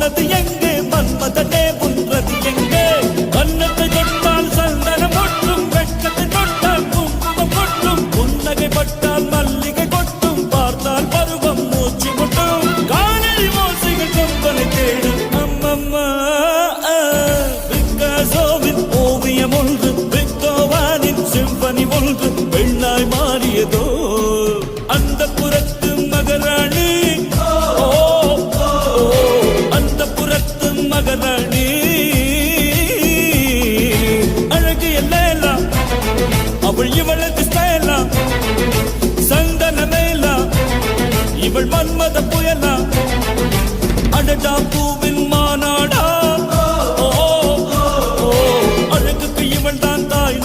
மனது எங்கே? மன்மதனே உன்றது எங்கே? கண்ணத்தை தொட்டால் சந்தனம் ஒட்டும் வெட்கத்தை தொட்டால் குங்குமம் ஒட்டும் புன்னகை புறத்து மகராணி அழகு எல்லாம் அவள் இவளது ஸ்டைலாம் சந்தன மேலாம் இவள் மன்மத புயலாம். அடடா பூவின் மாநாடா அழகுக்கு இவள் தான் தாய்